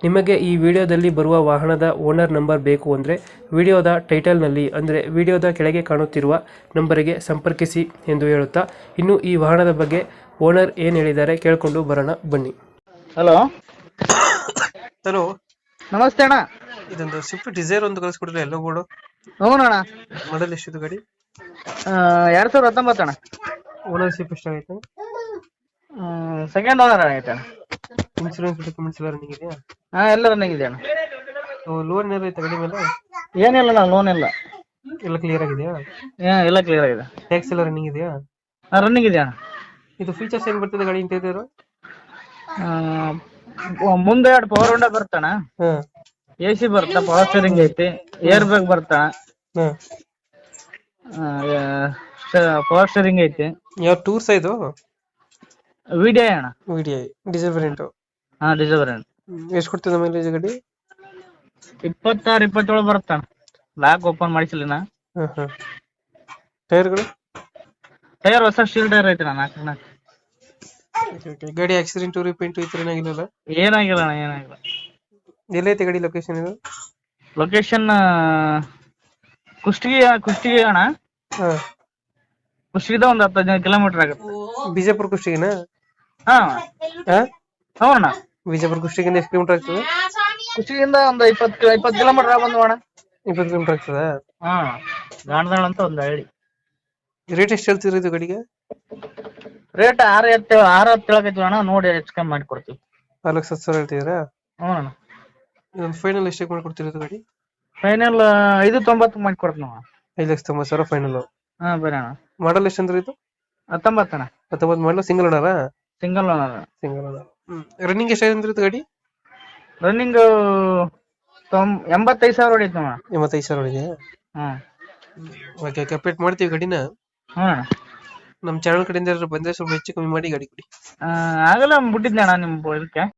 ನಿಮಗೆ ಈ ವಿಡಿಯೋದಲ್ಲಿ ಬರುವ ವಾಹನದ ಓನರ್ ನಂಬರ್ ಬೇಕು ಅಂದರೆ ವಿಡಿಯೋದ ಟೈಟಲ್ನಲ್ಲಿ ಅಂದರೆ ವಿಡಿಯೋದ ಕೆಳಗೆ ಕಾಣುತ್ತಿರುವ ನಂಬರಿಗೆ ಸಂಪರ್ಕಿಸಿ ಎಂದು ಹೇಳುತ್ತಾ ಇನ್ನು ಈ ವಾಹನದ ಬಗ್ಗೆ ಓನರ್ ಏನು ಹೇಳಿದ್ದಾರೆ ಕೇಳಿಕೊಂಡು ಬರೋಣ ಬನ್ನಿ. ಹಲೋ? ಹಲೋ. ನಮಸ್ತೆ ಅಣ್ಣ. ಇದೊಂದು ಸ್ವಿಫ್ಟ್ ಡಿಸೈರ್ ಒಂದು ಕಳಿಸ್ಕೊಡ್ರಿ ಎಲ್ಲೋ ಬೋರ್ಡು? ಹ್ಞೂ ಅಣ್ಣ ಮಾಡಲ್ ಎಷ್ಟಿದೆ ಗಾಡಿ? ಆ, ಎರಡ್ ಸಾವಿರದ ಹತ್ತೊಂಬತ್ತು ಅಣ್ಣ ಓನರ್ಶಿಪ್ ಎಷ್ಟಾಗೈತೆ ಸೆಕೆಂಡ್ ಓನರ್ ಆಗೈತೆ ಅಣ್ಣ. ಇನ್ಸೂರೆನ್ಸ್ ಡಾಕ್ಯುಮೆಂಟ್ಸ್ ಎಲ್ಲ ರನ್ನಿಂಗ್ ಇದೆಯಾ ಹಾ ಎಲ್ಲ ರನ್ನಿಂಗ್ ಇದೆ ಅಣ್ಣ. ಲೋನ್ ಏನಾದ್ರು ಐತೆ ಗಾಡಿ ಮೇಲೆ? ಏನಿಲ್ಲ ಅಣ್ಣ ಲೋನ್ ಇಲ್ಲ. ಎಲ್ಲ ಕ್ಲಿಯರ್ ಆಗಿದೆಯಾ? ಏ ಎಲ್ಲ ಕ್ಲಿಯರ್ ಆಗಿದೆ. ಟ್ಯಾಕ್ಸ್ ಎಲ್ಲ ರನ್ನಿಂಗ್ ಇದೆಯಾ? ರನ್ನಿಂಗ್ ಇದೆ ಅಣ್ಣ. ಇದು ಫೀಚರ್ಸ್ ಏನು ಬರ್ತದೆ ಗಾಡಿ ಇಂಟೀರಿಯರ್ ಆ, ಮ- ಮುಂದೆ ಎರಡು ಪವರ್ ವಿಂಡೋ ಬರ್ತಣ್ಣ ಹ್ಮ್ ಎ ಸಿ ಬರುತ್ತಾ ಪವರ್ ಸ್ಟೇರಿಂಗ್ ಐತಿ ಏರ್ ಬ್ಯಾಗ್ ಬರ್ತಾ ಹಾ. ಪವರ್ ಸ್ಟೇರಿಂಗ್ ಐತಿ. ಯಾವ ಟೂರ್ಸ್ ಇದು ವಿಡಿಯೋ ಅಣ್ಣ? V D I diesel variant ಹಾ ಡಿಸೈವರ್ ಎಷ್ಟು ಕೊಡ್ತದೆ ಮೈಲೇಜ್ ಗಾಡಿ? ಇಪ್ಪತ್ತಾರು ಇಪ್ಪತ್ತೇಳು ಬರುತ್ತಣ್ಣ ಲಾಕ್ ಓಪನ್ ಮಾಡಿಸಿಲ್ಲ ನಾ ಹಾಂ ಹಾಂ ಟೈರ್ಗಳು? ಟೈರ್ ಹೊಸ ಸ್ಟೀಲ್ ಟೈರ್ ಐತಿ ಅಣ್ಣ ನಾಲ್ಕು ನಾಲ್ಕು. ಗಾಡಿ ಆಕ್ಸಿಡೆಂಟ್ ರಿಪೇಂಟು ಈ ಥರ ಏನಾಗಿಲ್ಲ ಏನಾಗಿಲ್ಲ ಅಣ್ಣ ಏನಾಗಿಲ್ಲ. ಎಲ್ಲೈತೆ ಗಾಡಿ ಲೊಕೇಶನ್ ಇದು? ಲೊಕೇಶನ್ ಕುಷ್ಟಗಿ ಕುಷ್ಟಗಿ ಅಣ್ಣ. ಹಾಂ. ಕುಷ್ಟಗಿದ ಒಂದು ಹತ್ತು ಹದಿನೈದು ಕಿಲೋಮೀಟರ್ ಆಗುತ್ತೆ. ಬಿಜಾಪುರ ಕುಷ್ಟಿಗೆನಾ? ಹಾ. ವಿಜಯಪುರ ಕುಷ್ಟಿಗಿಂದ ಎಷ್ಟು ಕಿಲೋಮೀಟರ್ ಆಗ್ತದೆ? ಕುಷ್ಟಿಗಿಂದ ಒಂದು ಇಪ್ಪತ್ತು ಇಪ್ಪತ್ತು ಕಿಲೋಮೀಟರ್ ಬಂದು ಅಣ್ಣ ಇಪ್ಪತ್ತು ಕಿಲೋಮೀಟರ್ ಆಗ್ತದೆ? ಹಾ. ಗಾಣದಾಳ ಅಂತ ಒಂದು ಹಳ್ಳಿ. ರೇಟ್ ಎಷ್ಟು ಹೇಳ್ತೀರಿ ಇದು ಗಡಿಗೆ? ರೇಟ್ ಆರು ಎತ್ತು ಆರು ಹತ್ತು ಕೆಳಗೈತಿ ಅಣ್ಣ ನೋಡಿ ಹೆಚ್ಚು ಕಮ್ಮಿ ಮಾಡಿ ಕೊಡ್ತೀವಿ. ನಾಲ್ಕು ಲಕ್ಷ ಹತ್ತು ಸಾವಿರ ಹೇಳ್ತಿದ್ದೀರಾ? ಹ್ಞೂ ಅಣ್ಣ ಇದೊಂದು ಫೈನಲ್ ಎಷ್ಟಕ್ಕೆ ಮಾಡ್ಕೊಡ್ತೀರಿ ಇದು ಗಾಡಿ? ಫೈನಲ್ ಐದು ತೊಂಬತ್ತು ಮಾಡಿ ಕೊಡ್ತೀವಿ ನಾವು. ಐದು ಲಕ್ಷ ತೊಂಬತ್ತು ಸಾವಿರ ಫೈನಲ್ ಹಾ ಬರೋಣ ಅಣ್ಣ. ಮಾಡಲ್ ಎಷ್ಟು ಅಂದ್ರೆ ಇದು? ಹತ್ತೊಂಬತ್ತು ಅಣ್ಣ ಹತ್ತೊಂಬತ್ತು model single ಓನರಾ single owner. Single owner. Running ಎಷ್ಟು ಅಂದ್ರೆ ಗಾಡಿ? ರನ್ನಿಂಗ್ ತೊಂಬ ಎಂಬತ್ತೈದು ಸಾವಿರ ಹೊಡಿತು ಅಣ್ಣ ಎಂಬತ್ತೈದು ಸಾವಿರ ಹೊಡಿದೆ ಹ್ಮ್. ಓಕೆ ಓಕೆ ಅಪ್ಡೇಟ್ ಮಾಡ್ತೀವಿ ಗಾಡಿನ. ಹ್ಮ್. ನಮ್ಮ ಚಾನಲ್ ಕಡೆಯಿಂದ ಯಾರಾದ್ರು ಬಂದ್ರೆ ಸ್ವಲ್ಪ ಹೆಚ್ಚು ಕಮ್ಮಿ ಮಾಡಿ ಗಾಡಿ ಕೊಡಿ. ಆ, ಆಗಲ್ಲ ಬಿಟ್ಟಿದ್ದೆ ಅಣ್ಣ ನಿಮ್ಮ ಇದಕ್ಕೆ.